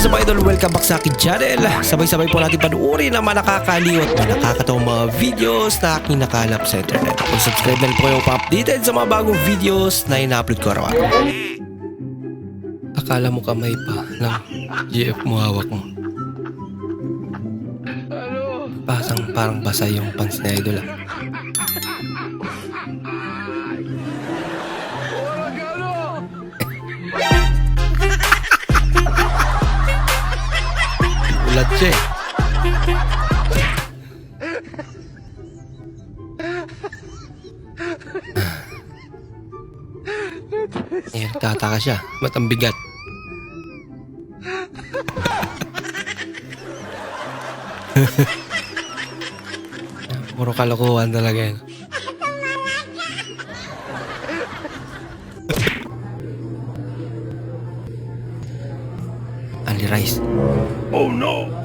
What's up idol? Welcome back sa akin channel. Sabay-sabay po natin panuorin ang mga nakakaliw at mga nakakatawang mga videos na aking nakalap sa internet. Kung subscribe na po kayo pa-updated sa mga bagong videos na ina-upload ko araw-araw. Akala mo kamay pa ng GF mo hawak mo. Pasang parang basa yung pants na idol ah. Siya eh. Tataka siya. Ba't ang bigat? Puro kalokohan talaga yan. Ali Rice. Oh no!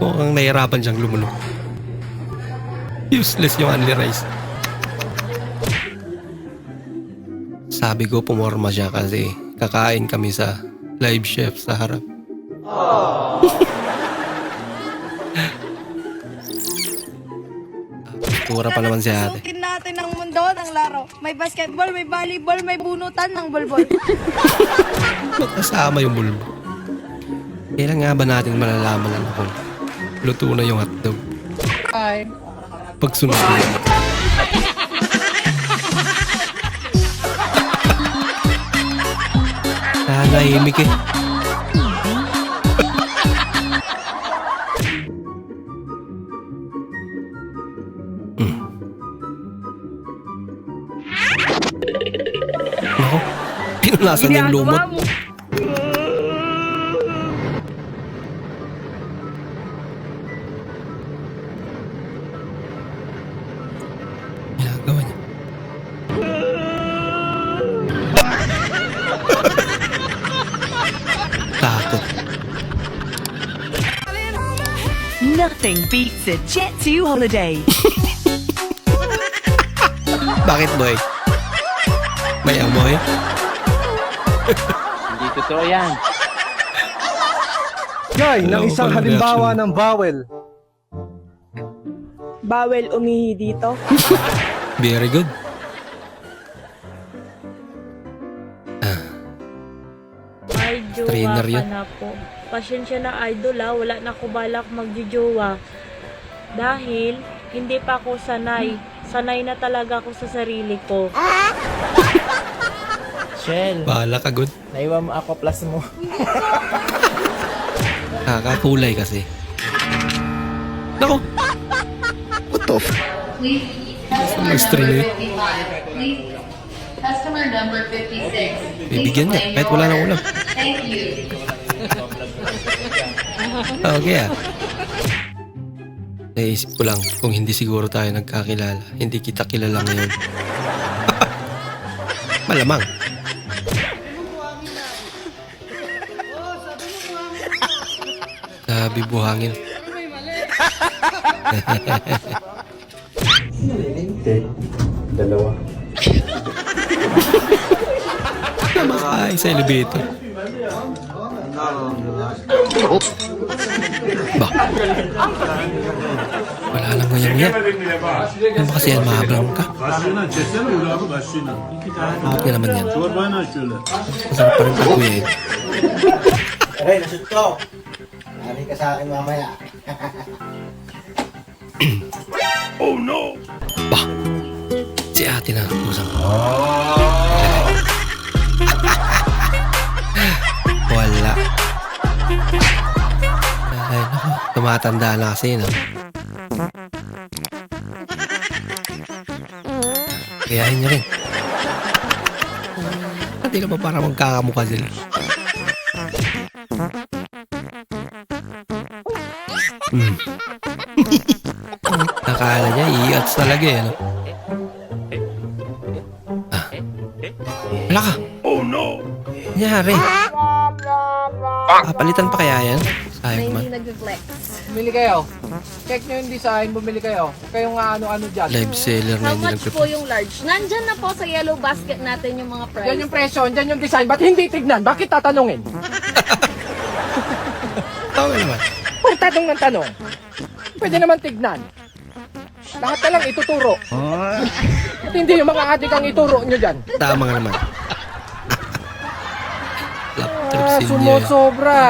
Mukhang nahirapan siyang lumunok. Useless yung Only Rice. Sabi ko pumorma siya kasi kakain kami sa live chef sa harap. Tura pa naman si ate. Sukin natin ang mundo ng laro. May basketball, may volleyball, may bunutan ng bolbol. Kasama yung bulbo. Kailan nga ba natin malalaman ano kung luto na yung hotdog? Ay. Pag sunod na yun. Nanahimik eh. Hmm. Ako, pinunasan yung lumot. Ginagawa Nothing beats a Jet 2 holiday. Bakit boy? May amoy? Hindi totoo yan. Guy, ng Hello, isang walang halimbawa reaction. ng bawel. Bawel umihi dito. Very good. Trainer yun. na po. Pasensya na idol ha, wala na ako balak magjojowa. Dahil hindi pa ako sanay. Sanay na talaga ako sa sarili ko. Shell, Bahala ka good. naiwan mo ako plus mo. Kakakulay kasi. Nako! What the f... Mag-stream eh. Please, customer number 56. Bibigyan niya, kahit wala nang ulam. Thank you. Okay ah. Naisip ko lang, kung hindi siguro tayo nagkakilala, hindi kita kilala ngayon. Malamang. Sabi buhangin. Dalawa. Ay, sa elevator. Ba? Wala lang ngayon yan. Ano ba kasi yan, mahablang ka? Bakit nga naman yan? Masarap pa rin pag kuya eh. Aray, nasut ko. Hari ka sa akin mamaya. Ba? Si ate na usap. Wala. Tumatanda na kasi, no? Kayahin niya rin. Hindi na ba para magkakamukha sila? Hmm. Nakala niya, i-ats talaga eh, no? Ah. Wala ka. Oh no! Nangyari. Papalitan pa kaya yan? Bumili kayo. Check nyo yung design, bumili kayo. Kayong nga ano-ano dyan. Live seller na How hindi much po yung large? Nandyan na po sa yellow basket natin yung mga price. Yan yung presyo, yan yung design. Ba't hindi tignan? Bakit tatanungin? Tama naman. Kung tanong ng tanong, pwede naman tignan. Lahat na lang ituturo. At hindi yung mga adik ang ituro nyo dyan. Tama nga naman. Laptop Ah, niya. sumusobra.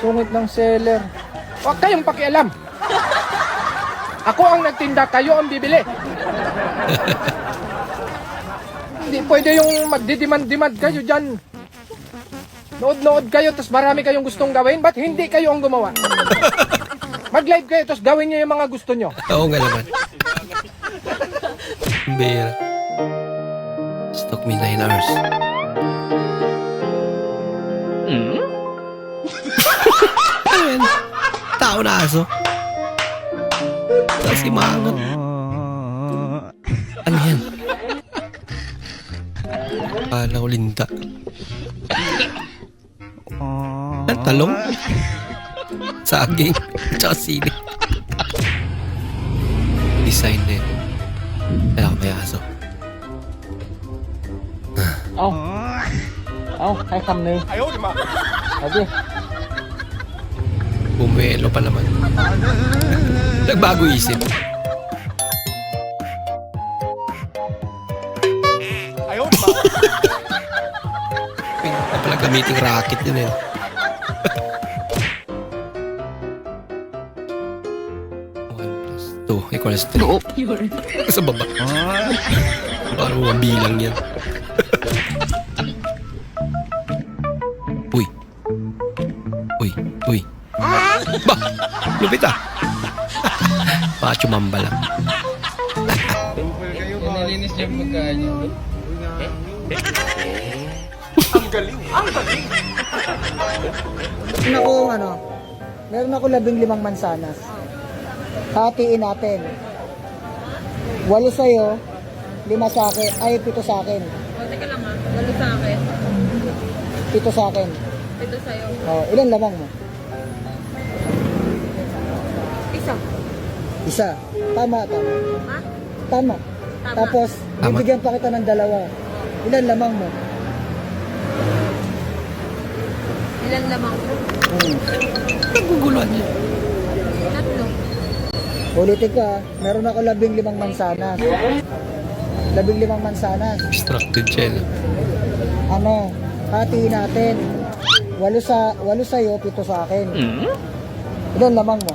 Sungit ng seller. Huwag kayong pakialam. Ako ang nagtinda, kayo ang bibili. Hindi pwede yung magdidemand-demand kayo dyan. Nood-nood kayo, tapos marami kayong gustong gawin. Ba't hindi kayo ang gumawa? Mag-live kayo, tapos gawin nyo yung mga gusto nyo. Oo nga naman. Bera. Stock me 9 hours. Hmm? Tao na aso. Tapos imangot. Ano yan? Kala ko linda. Ang talong? Saging. Tsaka sili. Design din. Kaya ako may aso. Oh. Oh, hay kam na Ayaw, di ma. Adi. Bumelo pa naman. Nagbago isip. Ayaw na pala gamiting racket yun eh. Equals three. Sa baba. Parang mabilang yan. Uy. Uy. Uy. Ba! Lupit ah! Baka chumamba lang. Naku, ano, meron ako labing limang mansanas. Hatiin natin. Walo sa'yo, lima sa akin, ay pito sa akin. O, teka lang ha. Walo sa akin. Pito sa akin. Ito sa'yo. Oh, ilan lamang mo? Isa. Tama, tama. Ha? Tama. Tama. Tapos, Tama. bibigyan pa kita ng dalawa. Ilan lamang mo? Ilan lamang ko? Hmm. Naguguluhan niya. Tatlo. Ulitin ko ah, meron ako labing limang mansanas. Labing limang mansanas. Distracted siya. no? Ano, hatiin natin. Walo sa, walo sa'yo, pito sa akin. Ilan lamang mo?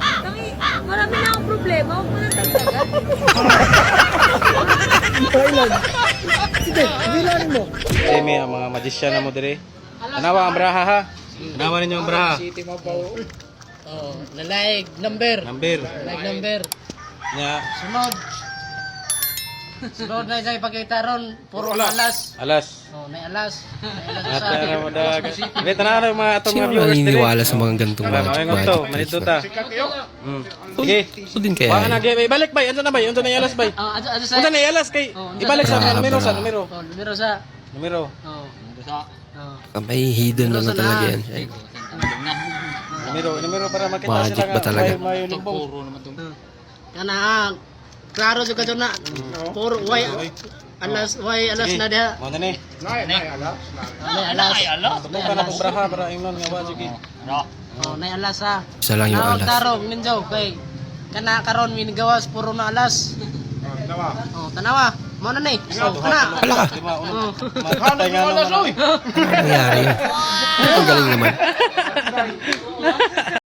Lang. Sige, bilangin mo. Eh, may mga magician na mo dire. Tanawa ang braha ha. Tanawa ninyo ang braha. Oh, nalaig, number. Number. Nalaig, number. Nya. Sunod. Sunod na sa ipakita ron, puro alas. Alas. Oh, may alas. May alas At sa na mo dag. Tanawa na yung mga atong Sino mga viewers dire. naniniwala sa mga magic mga to, magic manito ta. Mm. Sige. Ito din kaya. Baka na gay balik bay, ano na bay? Unsa na yalas bay? Oh, ano ano sa? Unsa na yalas kay ibalik sa numero sa numero. Oh, numero sa. Numero. Oh. Oh. Ah, May hidden na talaga yan. Numero, numero para makita Magic sila ba talaga? May, may lumbong. Kana klaro jud kadto na. Puro way alas way alas na diha. Mo na ni. May alas. May alas. Tukong ka na braha para ingnon nga wa sige. Oh, nay alas ha. Isa lang yung alas. tarong ninjaw kay kana karon minigawas puro na alas. Tanawa. Oh, tanawa. Mo na ni. So, kana. Hala ka. Di ba uno? Oh. Matay nga naman. Ano nangyari? Ang galing naman.